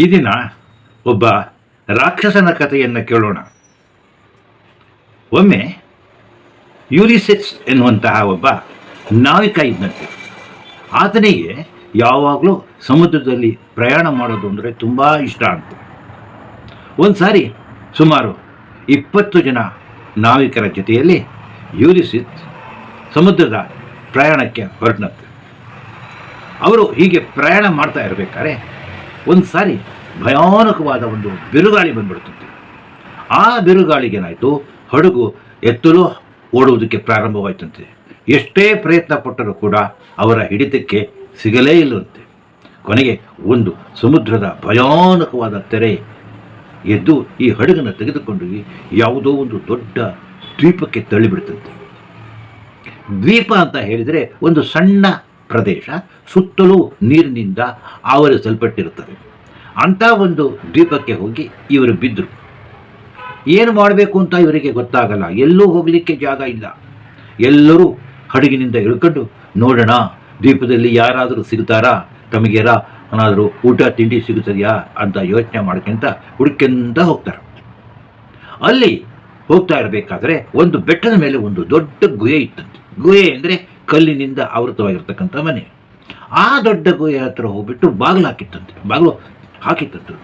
ಈ ದಿನ ಒಬ್ಬ ರಾಕ್ಷಸನ ಕಥೆಯನ್ನು ಕೇಳೋಣ. ಒಮ್ಮೆ ಯೂರಿಸೆಸ್ ಎನ್ನುವಂತಹ ಒಬ್ಬ ನಾವಿಕ ಇದ್ದಂತೆ, ಆತನಿಗೆ ಯಾವಾಗಲೂ ಸಮುದ್ರದಲ್ಲಿ ಪ್ರಯಾಣ ಮಾಡೋದು ಅಂದರೆ ತುಂಬ ಇಷ್ಟ ಅಂತ ಒಂದು ಸಾರಿ ಸುಮಾರು ಇಪ್ಪತ್ತು ಜನ ನಾವಿಕರ ಜೊತೆಯಲ್ಲಿ ಯೂರಿಸಿತ್ ಸಮುದ್ರದ ಪ್ರಯಾಣಕ್ಕೆ ಹೊರಟನಂತೆ. ಅವರು ಹೀಗೆ ಪ್ರಯಾಣ ಮಾಡ್ತಾ ಇರಬೇಕಾದ್ರೆ ಒಂದು ಸಾರಿ ಭಯಾನಕವಾದ ಒಂದು ಬಿರುಗಾಳಿ ಬಂದ್ಬಿಡ್ತಂತೆ ಆ ಬಿರುಗಾಳಿಗೇನಾಯಿತು ಹಡಗು ಎತ್ತಲು ಓಡುವುದಕ್ಕೆ ಪ್ರಾರಂಭವಾಯ್ತಂತೆ. ಎಷ್ಟೇ ಪ್ರಯತ್ನ ಪಟ್ಟರೂ ಕೂಡ ಅವರ ಹಿಡಿತಕ್ಕೆ ಸಿಗಲೇ ಇಲ್ಲವಂತೆ ಕೊನೆಗೆ ಒಂದು ಸಮುದ್ರದ ಭಯಾನಕವಾದ ತೆರೆ ಎದ್ದು ಈ ಹಡಗನ್ನು ತೆಗೆದುಕೊಂಡು ಯಾವುದೋ ಒಂದು ದೊಡ್ಡ ದ್ವೀಪಕ್ಕೆ ತಳ್ಳಿಬಿಡ್ತಂತೆ. ದ್ವೀಪ ಅಂತ ಹೇಳಿದರೆ ಒಂದು ಸಣ್ಣ ಪ್ರದೇಶ ಸುತ್ತಲೂ ನೀರಿನಿಂದ ಆವರಿಸಲ್ಪಟ್ಟಿರುತ್ತದೆ. ಅಂಥ ಒಂದು ದ್ವೀಪಕ್ಕೆ ಹೋಗಿ ಇವರು ಬಿದ್ದರು ಏನು ಮಾಡಬೇಕು ಅಂತ ಇವರಿಗೆ ಗೊತ್ತಾಗಲ್ಲ. ಎಲ್ಲೂ ಹೋಗಲಿಕ್ಕೆ ಜಾಗ ಇಲ್ಲ. ಎಲ್ಲರೂ ಹಡಗಿನಿಂದ ಇಳ್ಕೊಂಡು, ನೋಡೋಣ, ದ್ವೀಪದಲ್ಲಿ ಯಾರಾದರೂ ಸಿಗ್ತಾರಾ? ತಮಗೇರ ಏನಾದರೂ ಊಟ, ತಿಂಡಿ ಸಿಗುತ್ತದೆಯಾ? ಅಂತ ಯೋಚನೆ ಮಾಡ್ಕೊಂತ ಹುಡುಕೆಂತ ಹೋಗ್ತಾರೆ. ಅಲ್ಲಿ ಹೋಗ್ತಾ ಇರಬೇಕಾದ್ರೆ ಒಂದು ಬೆಟ್ಟದ ಮೇಲೆ ಒಂದು ದೊಡ್ಡ ಗುಹೆ ಇತ್ತಂತೆ. ಗುಹೆ ಅಂದರೆ ಕಲ್ಲಿನಿಂದ ಆವೃತವಾಗಿರ್ತಕ್ಕಂಥ ಮನೆ. ಆ ದೊಡ್ಡ ಗುಹೆ ಹತ್ರ ಹೋಗ್ಬಿಟ್ಟು ಬಾಗಿಲು ಹಾಕಿತ್ತಂತೆ. ಬಾಗಿಲು ಹಾಕಿತ್ತಂತೆ.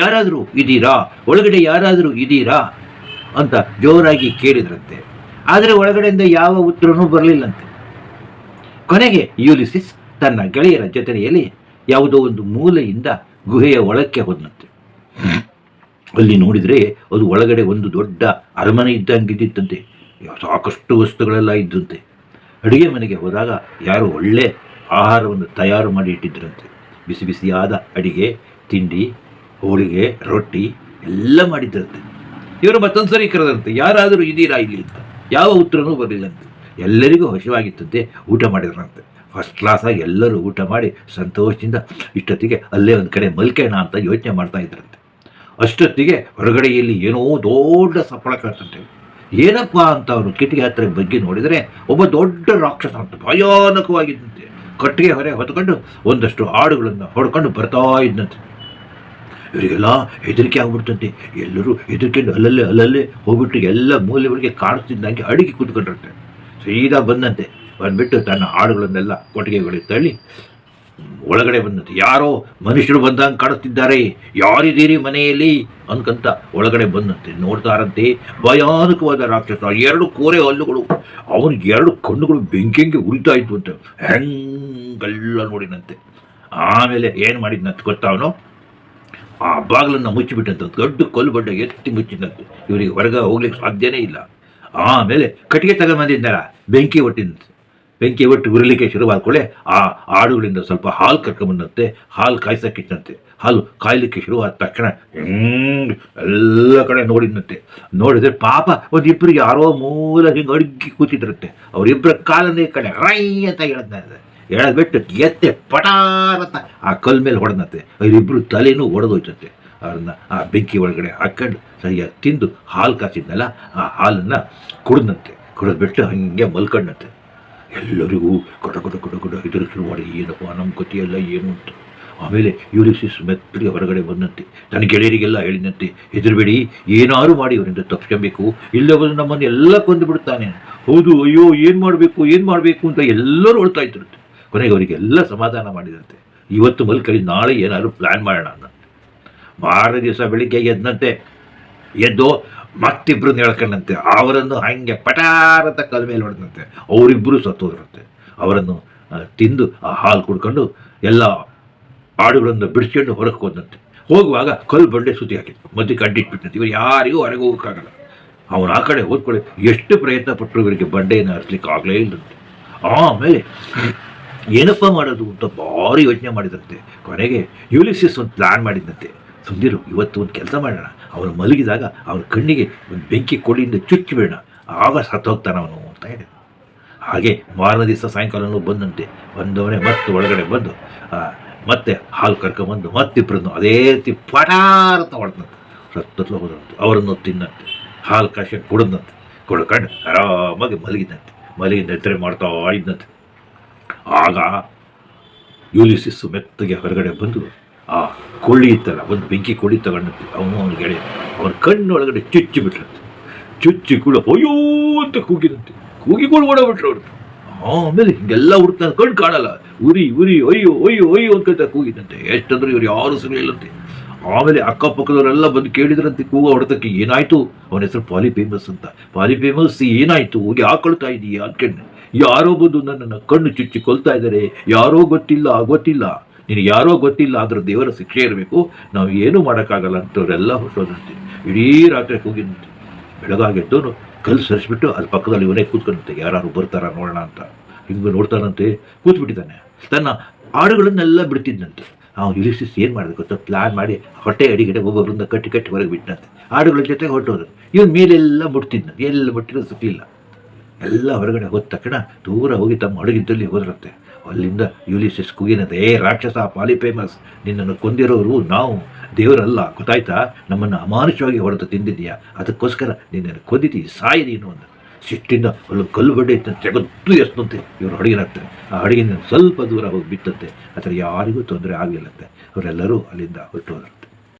ಯಾರಾದರೂ ಇದ್ದೀರಾ ಒಳಗಡೆ ಯಾರಾದರೂ ಇದ್ದೀರಾ ಅಂತ ಜೋರಾಗಿ ಕೇಳಿದ್ರಂತೆ. ಆದರೆ ಒಳಗಡೆಯಿಂದ ಯಾವ ಉತ್ತರನೂ ಬರಲಿಲ್ಲಂತೆ. ಕೊನೆಗೆ ಯೂಲಿಸಿಸ್ ತನ್ನ ಗೆಳೆಯರ ಜೊತೆಯಲ್ಲಿ ಯಾವುದೋ ಒಂದು ಮೂಲೆಯಿಂದ ಗುಹೆಯ ಒಳಕ್ಕೆ ಹೋದಂತೆ ಅಲ್ಲಿ ನೋಡಿದರೆ ಅದು ಒಳಗಡೆ ಒಂದು ದೊಡ್ಡ ಅರಮನೆ ಇದ್ದಂಗಿದ್ದಿತ್ತಂತೆ ಸಾಕಷ್ಟು ವಸ್ತುಗಳೆಲ್ಲ ಇದ್ದಂತೆ. ಅಡುಗೆ ಮನೆಗೆ ಹೋದಾಗ ಯಾರು ಒಳ್ಳೆ ಆಹಾರವನ್ನು ತಯಾರು ಮಾಡಿ ಇಟ್ಟಿದ್ದರಂತೆ ಬಿಸಿ ಬಿಸಿಯಾದ ಅಡಿಗೆ, ತಿಂಡಿ, ಹೋಳಿಗೆ, ರೊಟ್ಟಿ ಎಲ್ಲ ಮಾಡಿದ್ದರಂತೆ ಇವರು ಮತ್ತೊಂದು ಸರಿ ಕರೆದಂತೆ, ಯಾರಾದರೂ ಇದ್ದೀರಾ ಇಲ್ಲಿ ಅಂತ. ಯಾವ ಉತ್ತರನೂ ಬರಲಿಲ್ಲಂತೆ ಎಲ್ಲರಿಗೂ ಹಸಿವಾಗಿತ್ತಂತೆ ಊಟ ಮಾಡಿದ್ರಂತೆ. ಫಸ್ಟ್ ಕ್ಲಾಸಾಗಿ ಎಲ್ಲರೂ ಊಟ ಮಾಡಿ ಸಂತೋಷದಿಂದ ಇಷ್ಟೊತ್ತಿಗೆ ಅಲ್ಲೇ ಒಂದು ಕಡೆ ಮಲ್ಕೋಣ ಅಂತ ಯೋಚನೆ ಮಾಡ್ತಾ ಇದ್ರಂತೆ. ಅಷ್ಟೊತ್ತಿಗೆ ಹೊರಗಡೆಯಲ್ಲಿ ಏನೋ ದೊಡ್ಡ ಸಪ್ಪಳ ಕೇಳ್ತಂತೆ ಏನಪ್ಪ ಅಂತ ಅವರು ಕಿಟಕಿ ಹತ್ರ ಬಗ್ಗೆ ನೋಡಿದರೆ ಒಬ್ಬ ದೊಡ್ಡ ರಾಕ್ಷಸ ಅಂತ ಭಯಾನಕವಾಗಿದ್ದಂತೆ. ಕಟ್ಟಿಗೆ ಹೊರೆ ಹೊತ್ಕೊಂಡು ಒಂದಷ್ಟು ಹಾಡುಗಳನ್ನು ಹೊಡ್ಕೊಂಡು ಬರ್ತಾ ಇದ್ದಂತೆ. ಇವರಿಗೆಲ್ಲ ಹೆದರಿಕೆ ಆಗ್ಬಿಡ್ತಂತೆ. ಎಲ್ಲರೂ ಹೆದರ್ಕೊಂಡು ಅಲ್ಲಲ್ಲೇ ಅಲ್ಲಲ್ಲೇ ಹೋಗ್ಬಿಟ್ಟು ಎಲ್ಲ ಮೂಲೆಗಳಿಗೆ ಕಾಣಿಸ್ತಿದ್ದಂಗೆ ಅಡಿಗೆ ಕೂತ್ಕೊಂಡಿರುತ್ತೆ. ಸೀದಾ ಬಂದಂತೆ. ಬಂದ್ಬಿಟ್ಟು ತನ್ನ ಹಾಡುಗಳನ್ನೆಲ್ಲ ಕೊಟ್ಟಿಗೆಗಳಿಗೆ ತಳ್ಳಿ ಒಳಗಡೆ ಬಂದಂತೆ ಯಾರೋ ಮನುಷ್ಯರು ಬಂದಂಗೆ ಕಾಣಿಸ್ತಿದ್ದಾರೆ ಯಾರಿದ್ದೀರಿ ಮನೆಯಲ್ಲಿ? ಅನ್ಕಂತ ಒಳಗಡೆ ಬಂದಂತೆ ನೋಡ್ತಾರಂತೆ ಭಯಾನಕವಾದ ರಾಕ್ಷಸ. ಎರಡು ಕೋರೆ ಹಲ್ಲುಗಳು. ಅವನಿಗೆ ಎರಡು ಕಣ್ಣುಗಳು ಬೆಂಕಿಂಗೆ ಉರಿತಾ ಇತ್ತು ಅಂತ ಹೆಂಗೆಲ್ಲ ನೋಡಿನಂತೆ. ಆಮೇಲೆ ಏನು ಮಾಡಿದ್ನಂತ ಗೊತ್ತಾವನು ಆ ಬಾಗಿಲನ್ನು ಮುಚ್ಚಿಬಿಟ್ಟಂತ. ದೊಡ್ಡ ಕಲ್ಲು ಬಡ್ಡ ಎತ್ತಿ ಮುಚ್ಚಿದಂತೆ ಇವರಿಗೆ ಹೊರಗೆ ಹೋಗ್ಲಿಕ್ಕೆ ಸಾಧ್ಯನೇ ಇಲ್ಲ. ಆಮೇಲೆ ಕಟ್ಟಿಗೆ ತಗೊಂಬಂದಿದ್ದಾರ ಬೆಂಕಿ ಒಟ್ಟಿನಂತೆ ಬೆಂಕಿ ಒಟ್ಟು ಉರಿಲಿಕ್ಕೆ ಶುರುವಾದ ಕೂಡಲೇ ಆ ಆಡುಗಳಿಂದ ಸ್ವಲ್ಪ ಹಾಲು ಕರ್ಕೊಂಡ್ಬಂದಂತೆ ಹಾಲು ಕಾಯಿಸಕ್ಕಿಟ್ಟಂತೆ ಹಾಲು ಕಾಯಲಿಕ್ಕೆ ಶುರುವಾದ ತಕ್ಷಣ ಎಲ್ಲ ಕಡೆ ನೋಡಿದಂತೆ ನೋಡಿದ್ರೆ ಪಾಪ ಒಂದಿಬ್ಬರಿಗೆ ಯಾರೋ ಮೂಲ ಹಿಂಗೆ ಅಡುಗೆ ಕೂತಿದ್ರಂತೆ. ಅವರಿಬ್ಬರ ಈ ಕಡೆ ರೈ ಅಂತ ಹೇಳದ್ನಂತೆ. ಹೇಳದ್ಬಿಟ್ಟು ಎತ್ತೆ ಪಟಾರತ ಆ ಕಲ್ ಮೇಲೆ ಹೊಡೆದಂತೆ ಅವರಿಬ್ಬರು ತಲೆನೂ ಒಡೆದೋಯ್ತಂತೆ. ಅವ್ರನ್ನ ಆ ಬೆಂಕಿ ಒಳಗಡೆ ಹಾಕೊಂಡು ಸರಿಯಾಗಿ ತಿಂದು ಹಾಲು ಕಾಸಿದ್ನಲ್ಲ, ಆ ಹಾಲನ್ನು ಕುಡಿದಂತೆ ಕುಡಿದ್ಬಿಟ್ಟು ಹಾಗೆ ಮಲ್ಕೊಂಡಂತೆ ಎಲ್ಲರಿಗೂ ಕಟ ಕಟ ಕಟ ಕಟ ಹೆದರು ಶುರು ಮಾಡಿ, ಏನಪ್ಪ, ನಮ್ಮ ಗತಿಯೆಲ್ಲ ಏನು ಅಂತ. ಆಮೇಲೆ ಯುಲಿಸಿಸ್ ಮೆತ್ತಗೆ ಹೊರಗಡೆ ಬಂದಂತೆ, ತನ್ನ ಗೆಳೆಯರಿಗೆಲ್ಲ ಹೇಳಿದಂತೆ, ಹೆದರಬೇಡಿ, ಏನಾರು ಮಾಡಿ ಅವರಿಂದ ತಪ್ಪಿಸ್ಕೊಬೇಕು ಇಲ್ಲೇ ಬಂದು ನಮ್ಮನ್ನು ಎಲ್ಲ ಕೊಂದು ಬಿಡ್ತಾನೆ. ಹೌದು, ಅಯ್ಯೋ, ಏನು ಮಾಡಬೇಕು ಏನು ಮಾಡಬೇಕು ಅಂತ ಎಲ್ಲರೂ ಹೊಳ್ತಾ ಇದ್ರಂತೆ. ಕೊನೆಗೆ ಅವರಿಗೆಲ್ಲ ಸಮಾಧಾನ ಮಾಡಿದಂತೆ. ಇವತ್ತು ಮಲ್ಕಳಿ, ನಾಳೆ ಏನಾದರೂ ಪ್ಲ್ಯಾನ್ ಮಾಡೋಣ ಅಂತ ಮಾರನೇ ದಿವಸ ಬೆಳಿಗ್ಗೆ ಎದ್ದಂತೆ ಎದ್ದು ಮತ್ತಿಬ್ರು ಹೇಳ್ಕೊಂಡಂತೆ ಅವರನ್ನು ಹಾಗೆ ಪಟಾರ್ ಅಂತ ಕಲ್ ಮೇಲೆ ಹೊಡೆದಂತೆ ಅವರಿಬ್ಬರು ಸತ್ತೋದ್ರಂತೆ ಅವರನ್ನು ತಿಂದು ಆ ಹಾಲು ಕುಡ್ಕೊಂಡು ಎಲ್ಲ ಆಡುಗಳನ್ನು ಬಿಡಿಸ್ಕೊಂಡು ಹೊರಗೆ ಹೋದಂತೆ ಹೋಗುವಾಗ ಕಲ್ಲು ಬಂಡೆ ಸುತ್ತಿ ಹಾಕಿತ್ತು. ಮಧ್ಯಕ್ಕೆ ಅಡ್ಡಿಟ್ಬಿಟ್ಟಂತೆ ಇವರು ಯಾರಿಗೂ ಹೊರಗೆ ಹೋಗೋಕ್ಕಾಗಲ್ಲ. ಅವನು ಆ ಕಡೆ ಹೋದ್ಕೊಳ್ಳಿ. ಎಷ್ಟು ಪ್ರಯತ್ನ ಪಟ್ಟರು ಇವರಿಗೆ ಬಂಡೆಯನ್ನು ಹರಿಸ್ಲಿಕ್ಕೆ ಆಗಲೇ ಇಲ್ಲಂತೆ. ಆಮೇಲೆ ಏನಪ್ಪ ಮಾಡೋದು ಅಂತ ಭಾರಿ ಯೋಚನೆ ಮಾಡಿದಂತೆ. ಕೊನೆಗೆ ಯುಲಿಸಿಸ್ ಒಂದು ಪ್ಲ್ಯಾನ್ ಮಾಡಿದಂತೆ ಸುಂದಿರು ಇವತ್ತು ಒಂದು ಕೆಲಸ ಮಾಡೋಣ. ಅವನು ಮಲಗಿದಾಗ ಅವನ ಕಣ್ಣಿಗೆ ಒಂದು ಬೆಂಕಿ ಕೊಡಿಯಿಂದ ಬೇಡ ಆಗ ಸತ್ತೋಗ್ತಾನೆ ಅವನು ಅಂತ ಹೇಳಿ. ಹಾಗೆ ಮಾರನೇ ದಿವಸ ಸಾಯಂಕಾಲನೂ ಬಂದಂತೆ. ಬಂದವನೇ ಮತ್ತೆ ಒಳಗಡೆ ಬಂದು ಮತ್ತೆ ಹಾಲು ಕರ್ಕೊಂಬಂದು ಮತ್ತಿಬ್ಬರನ್ನು ಅದೇ ರೀತಿ ಪಟಾರ್ ಅಂತ ಹೊಡೆದಂತೆ. ಸತ್ತತ್ಲ ಹೋದಂತೆ ಅವರನ್ನು ತಿನ್ನಂತೆ ಹಾಲು ಕಾಶ ಕುಡಿದಂತೆ. ಕುಡ್ಕೊಂಡು ಆರಾಮಾಗಿ ಮಲಗಿದಂತೆ ಮಲಗಿ ನಿದ್ರೆ ಮಾಡ್ತಾ ಇದ್ದಂತೆ. ಆಗ ಯೂಲಿಸಿಸ್ಸು ಮೆತ್ತಗೆ ಹೊರಗಡೆ ಬಂದು ಆ ಕೊಳ್ಳಿ ಇತ್ತಲ್ಲ, ಒಂದು ಬೆಂಕಿ ಕೊಳ್ಳಿ ತಗೊಂಡಂತೆ ಅವನು ಅವನು ಗೆಳೆಯ ಅವನ ಕಣ್ಣೊಳಗಡೆ ಚುಚ್ಚಿ ಬಿಟ್ರಂತೆ. ಚುಚ್ಚಿ ಕೂಡ ಅಯ್ಯೋ ಅಂತ ಕೂಗಿದಂತೆ. ಕೂಗಿ ಕೂಡ ಓಡಬಿಟ್ರು ಅವ್ರು. ಆಮೇಲೆ ಹಿಂಗೆಲ್ಲ ಹುಡುಕ್ತಾನೆ ಕಣ್ಣು ಕಾಣಲ್ಲ. ಉರಿ ಉರಿ ಅಯ್ಯೋ ಅಯ್ಯೋ ಅಯ್ಯೋ ಅಂತ ಕೂಗಿದಂತೆ. ಎಷ್ಟಂದ್ರೆ ಇವ್ರು ಯಾರು ಸಿಗಲಿಲ್ಲಂತೆ ಆಮೇಲೆ ಅಕ್ಕಪಕ್ಕದವರೆಲ್ಲ ಬಂದು ಕೇಳಿದ್ರಂತೆ ಕೂಗ ಹೊಡೆದಕ್ಕೆ, ಏನಾಯ್ತು? ಅವನ ಹೆಸರು ಪಾಲಿ ಫೇಮಸ್ ಅಂತ. ಪಾಲಿ ಫೇಮಸ್ ಏನಾಯ್ತು? ಹೋಗಿ ಹಾಕೊಳ್ತಾ ಇದೀಯಾ ಅಂತ ಯಾರೋ ಬಂದು ನನ್ನನ್ನು ಕಣ್ಣು ಚುಚ್ಚಿ ಕೊಲ್ತಾ ಇದ್ದಾರೆ. ಯಾರೋ ಗೊತ್ತಿಲ್ಲ ಗೊತ್ತಿಲ್ಲ. ನಿನಗೆ ಯಾರೋ ಗೊತ್ತಿಲ್ಲ, ಆದರೂ ದೇವರ ಶಿಕ್ಷೆ ಇರಬೇಕು. ನಾವು ಏನೂ ಮಾಡೋಕ್ಕಾಗಲ್ಲ ಅಂತವರೆಲ್ಲ ಹೊಸೋದಂತೆ. ಇಡೀ ರಾತ್ರಿ ಕೂಗಿ ನಿಂತು ಬೆಳಗಾಗೆದ್ದು ಕಲ್ಲು ಸರಿಸ್ಬಿಟ್ಟು ಅಲ್ಲಿ ಪಕ್ಕದಲ್ಲಿ ಇವನೇ ಕೂತ್ಕೊಂಡಂತೆ. ಯಾರು ಬರ್ತಾರ ನೋಡೋಣ ಅಂತ. ಹಿಂಗೆ ನೋಡ್ತಾನಂತೆ. ಕೂತ್ಬಿಟ್ಟಿದ್ದಾನೆ. ತನ್ನ ಆಡುಗಳನ್ನೆಲ್ಲ ಬಿಡ್ತಿದ್ದಂತೆ ಅವ್ನು ಯುಲಿಸಿಸ್ ಏನು ಮಾಡಬೇಕು ಅಂತ ಪ್ಲ್ಯಾನ್ ಮಾಡಿ ಹೊಟ್ಟೆ ಅಡಿಗಡೆ ಒಬ್ಬೊಬ್ಬರಿಂದ ಕಟ್ಟಿ ಕಟ್ಟಿ ಹೊರಗೆ ಬಿಟ್ಟಂತೆ ಆಡುಗಳ ಜೊತೆ ಹೊರಟೋದು ಇವನು ಮೇಲೆಲ್ಲ ಮುಟ್ತಿದ್ದ ಎಲ್ಲ ಮುಟ್ಟಿರೋದು ಸಿಕ್ಕಲಿಲ್ಲ ಎಲ್ಲ ಹೊರಗಡೆ ಹೋದ ತಕ್ಷಣ ದೂರ ಹೋಗಿ ತಮ್ಮ ಅಡುಗಿದ್ದಲ್ಲಿ ಹೋದ್ರಂತೆ. ಅಲ್ಲಿಂದ ಯುಲಿಸಿಸ್ ಕುಗಿನದೆ ಏ ರಾಕ್ಷಸ ಪಾಲಿ ಫೇಮಸ್ ನಿನ್ನನ್ನು ಕೊಂದಿರೋರು ನಾವು. ದೇವರಲ್ಲ, ಗೊತ್ತಾಯ್ತಾ? ನಮ್ಮನ್ನು ಅಮಾನುಷವಾಗಿ ಹೊಡೆದು ತಿಂದಿದ್ದೀಯಾ? ಅದಕ್ಕೋಸ್ಕರ ನಿನ್ನನ್ನು ಕೊಂದಿದ್ದೀವಿ ಸಾಯಿ ನೀನು ಅಂತ. ಸಿಟ್ಟಿಂದ ಅಲ್ಲಿ ಕಲ್ಲು ಬಡ್ಡೆ ಇತ್ತು ತೆಗೆದು ಎಷ್ಟಂತೆ ಇವರು ಹಡಗಿನಾಗ್ತಾರೆ ಆ ಹಡಗಿನ ಸ್ವಲ್ಪ ದೂರ ಹೋಗಿ ಬಿತ್ತಂತೆ. ಆದರೆ ಯಾರಿಗೂ ತೊಂದರೆ ಆಗಲಿಲ್ಲಂತೆ. ಅವರೆಲ್ಲರೂ ಅಲ್ಲಿಂದ ಹೊರಟೋದ್ರು.